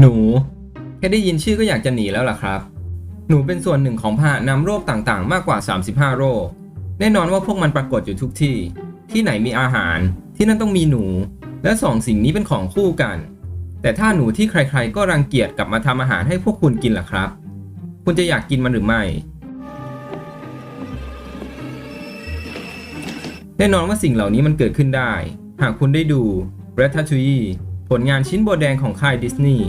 หนู แค่ได้ยินชื่อก็อยากจะหนีแล้วล่ะครับ หนูเป็นส่วนหนึ่งของพาหนำโรคต่างๆ มากกว่า 35 โรค แน่นอนว่าพวกมันปรากฏอยู่ทุกที่ ที่ไหนมีอาหาร ที่นั่นต้องมีหนู และสองสิ่งนี้เป็นของคู่กัน แต่ถ้าหนูที่ใครๆ ก็รังเกียจกลับมาทำอาหารให้พวกคุณกินล่ะครับ คุณจะอยากกินมันหรือไม่ แน่นอนว่าสิ่งเหล่านี้มันเกิดขึ้นได้ หากคุณได้ดู Ratatouille ผลงานชิ้นโบแดงของค่ายดิสนีย์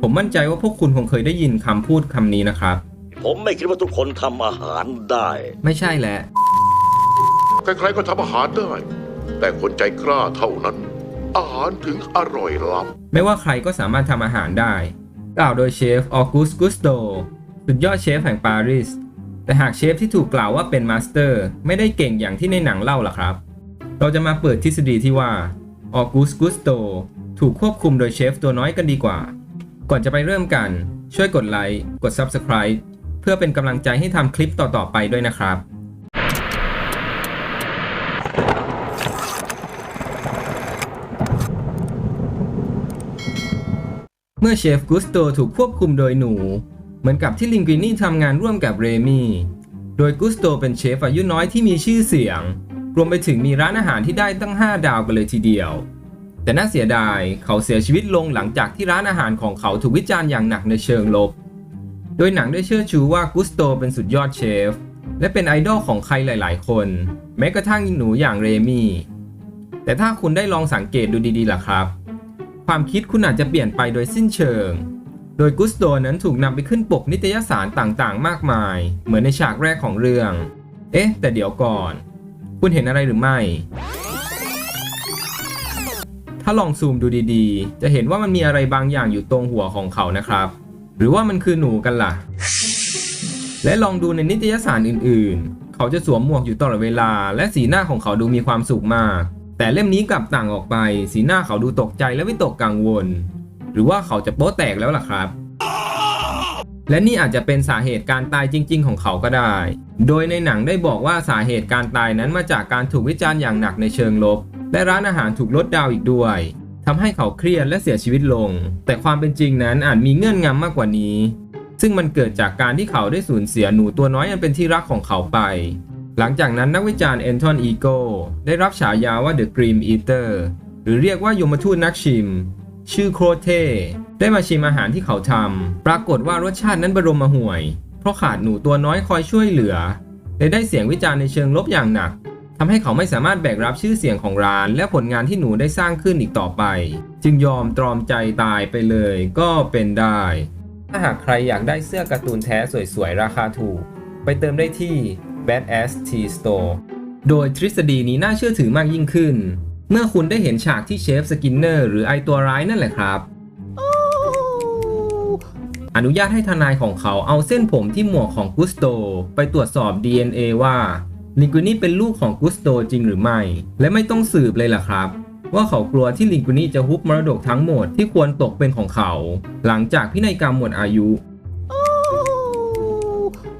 ผมมั่นใจว่าพวกคุณคงเคยได้ยินคำพูดคำนี้นะครับ ผมไม่คิดว่าทุกคนทำอาหารได้ ไม่ใช่แหละ ใครๆก็ทำอาหารได้ แต่คนใจกล้าเท่านั้น อาหารถึงอร่อยล้ำไม่ว่าใครก็สามารถทำอาหารได้ กล่าวโดยเชฟออกุสกุสโตสุดยอดเชฟแห่งปารีส แต่หากเชฟที่ถูกกล่าวว่าเป็นมาสเตอร์ ไม่ได้เก่งอย่างที่ในหนังเล่าล่ะครับ เราจะมาเปิดทฤษฎีที่ว่าออกุสกุสโตถูกควบคุมโดยเชฟตัวน้อยกันดีกว่า ก่อนจะไปเริ่มกัน ช่วยกดไลค์ กด Subscribe เพื่อเป็นกำลังใจให้ทำคลิปต่อ ๆ ไปด้วยนะครับ เมื่อเชฟกุสโตถูกควบคุมโดยหนู เหมือนกับที่ลิงกินี่ทำงานร่วมกับเรมี่โดยกุสโตเป็นเชฟอายุน้อยที่มีชื่อเสียง รวมไปถึงมีร้านอาหารที่ได้ตั้ง 5 ดาวกันเลยทีเดียว แต่น่าเสียดายเขาเสียชีวิตลงหลังจากที่ร้านอาหารของเขาถูกวิจารณ์อย่างหนักในเชิงลบ โดยหนังได้เชื่อชูว่ากุสโตเป็นสุดยอดเชฟ และเป็นไอดอลของใครหลาย ๆ คน แม้กระทั่งหนูอย่างเรมี่แต่ถ้าคุณได้ลองสังเกตดูดีๆล่ะครับ ความคิดคุณอาจจะเปลี่ยนไปโดยสิ้นเชิง โดยกุสโตนั้นถูกนำไปขึ้นปกนิตยสารต่างๆ มากมาย เหมือนในฉากแรกของเรื่อง เอ๊ะ แต่เดี๋ยวก่อน คุณเห็นอะไรหรือไม่ ถ้าลองซูมดูดีๆ จะเห็นว่ามันมีอะไรบางอย่างอยู่ตรงหัวของเขานะครับ หรือว่ามันคือหนูกันล่ะ และลองดูในนิตยสารอื่นๆ เขาจะสวมหมวกอยู่ตลอดเวลา และสีหน้าของเขาดูมีความสุขมาก แต่เล่มนี้กลับต่างออกไป สีหน้าเขาดูตกใจและวิตกกังวล หรือว่าเขาจะโป๊ะแตกแล้วล่ะครับและนี่อาจจะเป็นสาเหตุการตายจริง ๆ ของเขาก็ได้ โดยในหนังได้บอกว่าสาเหตุการตายนั้นมาจากการถูกวิจารณ์อย่างหนักในเชิงลบ และร้านอาหารถูกลดดาวอีกด้วยทำให้เขาเครียดและเสียชีวิตลง แต่ความเป็นจริงนั้นอาจมีเงื่อนงำมากกว่านี้ ซึ่งมันเกิดจากการที่เขาได้สูญเสียหนูตัวน้อยอันเป็นที่รักของเขาไป หลังจากนั้นนักวิจารณ์แอนทอนอีโกได้รับฉายาว่า The Grim Eater หรือเรียกว่ายมทูตนักชิม ชื่อโครเทได้มาชิมอาหารที่เขาทำปรากฏว่ารสชาตินั้นบรมห่วย เพราะขาดหนูตัวน้อยคอยช่วยเหลือเลยได้เสียงวิจารณ์ในเชิงลบอย่างหนัก ทำให้เขาไม่สามารถแบกรับชื่อเสียงของร้าน และผลงานที่หนูได้สร้างขึ้นอีกต่อไป จึงยอมตรอมใจตายไปเลยก็เป็นได้ ถ้าหากใครอยากได้เสื้อการ์ตูนแท้สวยๆ ราคาถูก ไปเติมได้ที่ Badass T Store โดยทฤษฎีนี้น่าเชื่อถือมากยิ่งขึ้น เมื่อคุณได้เห็นฉากที่เชฟสกินเนอร์หรือไอตัวร้ายนั่นแหละครับอนุญาตให้ทนายของเขาเอาเส้นผมที่หมวกของกุสโต ไปตรวจสอบ DNA ว่า ลิงกุนี่เป็นลูกของกุสโตจริงหรือไม่ และไม่ต้องสืบเลยล่ะครับ ว่าเขากลัวที่ลิงกุนี่จะฮุบมรดกทั้งหมดที่ควรตกเป็นของเขา หลังจากพินัยกรรมหมดอายุ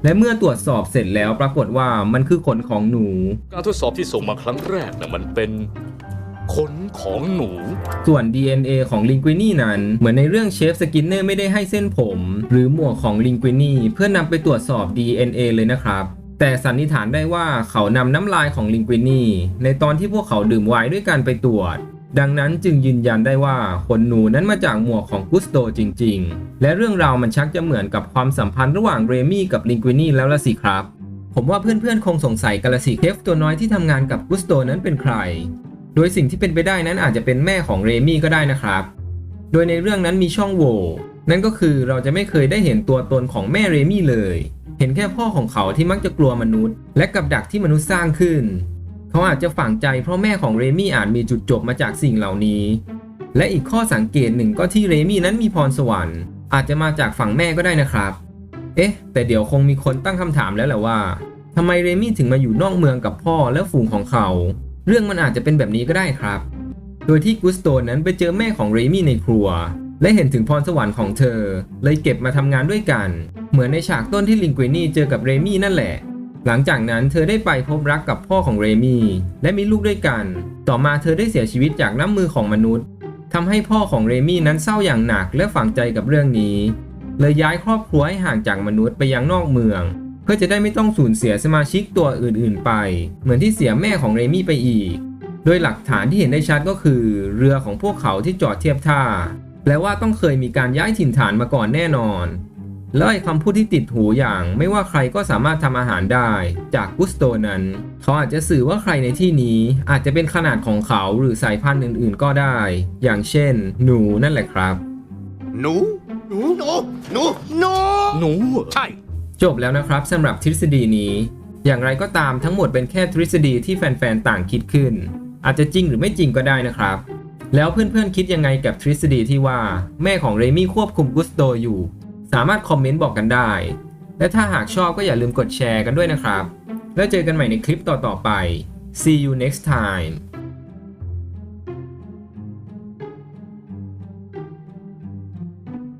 และเมื่อตรวจสอบเสร็จแล้วปรากฏว่ามันคือขนของหนู การทดสอบที่ส่งมาครั้งแรกนะมันเป็นขนของหนู ส่วน DNA ของลิงกุนี่นั้น เหมือนในเรื่องเชฟสกินเนอร์ไม่ได้ให้เส้นผม หรือหมวกของลิงกุนี่เพื่อนำไปตรวจสอบ DNA เลยนะครับ แต่สันนิษฐานได้ว่าเขานำน้ำลายของลิงกุนี่ในตอนที่พวกเขาดื่มไวน์ด้วยกันไปตรวจ ดังนั้นจึงยืนยันได้ว่าขนหนูนั้นมาจากหมวกของกุสโตจริง ๆ และเรื่องราวมันชักจะเหมือนกับความสัมพันธ์ระหว่างเรมี่กับลิงกุนี่แล้วละสิครับ ผมว่าเพื่อนๆคงสงสัยกันละสิเทฟตัวน้อยที่ทำงานกับกุสโตนั้นเป็นใคร โดยสิ่งที่เป็นไปได้นั้นอาจจะเป็นแม่ของเรมี่ก็ได้นะครับ โดยในเรื่องนั้นมีช่องโหว่นั่นก็คือเราจะไม่เคยได้เห็นตัวตนของแม่เรมี่เลย เห็นแค่พ่อของเขาที่มักจะกลัวมนุษย์ และกับดักที่มนุษย์สร้างขึ้น เขาอาจจะฝังใจเพราะแม่ของเรมี่อาจมีจุดจบมาจากสิ่งเหล่านี้ และอีกข้อสังเกตหนึ่งก็ที่เรมี่นั้นมีพรสวรรค์ อาจจะมาจากฝั่งแม่ก็ได้นะครับ เอ๊ะ แต่เดี๋ยวคงมีคนตั้งคำถามแล้วแหละว่าทำไมเรมี่ถึงมาอยู่นอกเมืองกับพ่อและฝูงของเขา เรื่องมันอาจจะเป็นแบบนี้ก็ได้ครับ โดยที่กุสโตนนั้นไปเจอแม่ของเรมี่ในครัว และเห็นถึงพรสวรรค์ของเธอ เลยเก็บมาทำงานด้วยกัน เหมือนในฉากต้นที่ลิงกุนี่เจอกับเรมี่นั่นแหละ หลังจากนั้นเธอได้ไปพบรักกับพ่อของเรมี่และมีลูกด้วยกัน ต่อมาเธอได้เสียชีวิตจากน้ำมือของมนุษย์ทำให้พ่อของเรมี่นั้นเศร้าอย่างหนักและฝังใจกับเรื่องนี้ เลยย้ายครอบครัวให้ห่างจากมนุษย์ไปยังนอกเมือง เพื่อจะได้ไม่ต้องสูญเสียสมาชิกตัวอื่นๆ ไป เหมือนที่เสียแม่ของเรมี่ไปอีก โดยหลักฐานที่เห็นได้ชัดก็คือ เรือของพวกเขาที่จอดเทียบท่า แปลว่าต้องเคยมีการย้ายถิ่นฐานมาก่อนแน่นอนแล้วไอ้คำพูดที่ติดหูอย่างไม่ว่าใครก็สามารถทำอาหารได้ จากกุสโตนั้น เขาอาจจะสื่อว่าใครในที่นี้อาจจะเป็นขนาดของเขาหรือสายพันธุ์อื่นๆก็ได้ อย่างเช่น หนูนั่นแหละครับ หนูหนูหนูหนูหนูหนูเหรอใช่ จบแล้วนะครับสำหรับทฤษฎีนี้ อย่างไรก็ตามทั้งหมดเป็นแค่ทฤษฎีที่แฟนๆต่างคิดขึ้น อาจจะจริงหรือไม่จริงก็ได้นะครับ แล้วเพื่อนๆคิดยังไงกับทฤษฎีที่ว่าแม่ของเรมี่ควบคุมกุสโตอยู่ สามารถคอมเมนต์บอกกันได้ และถ้าหากชอบก็อย่าลืมกดแชร์กันด้วยนะครับ แล้วเจอกันใหม่ในคลิปต่อๆไป see you next time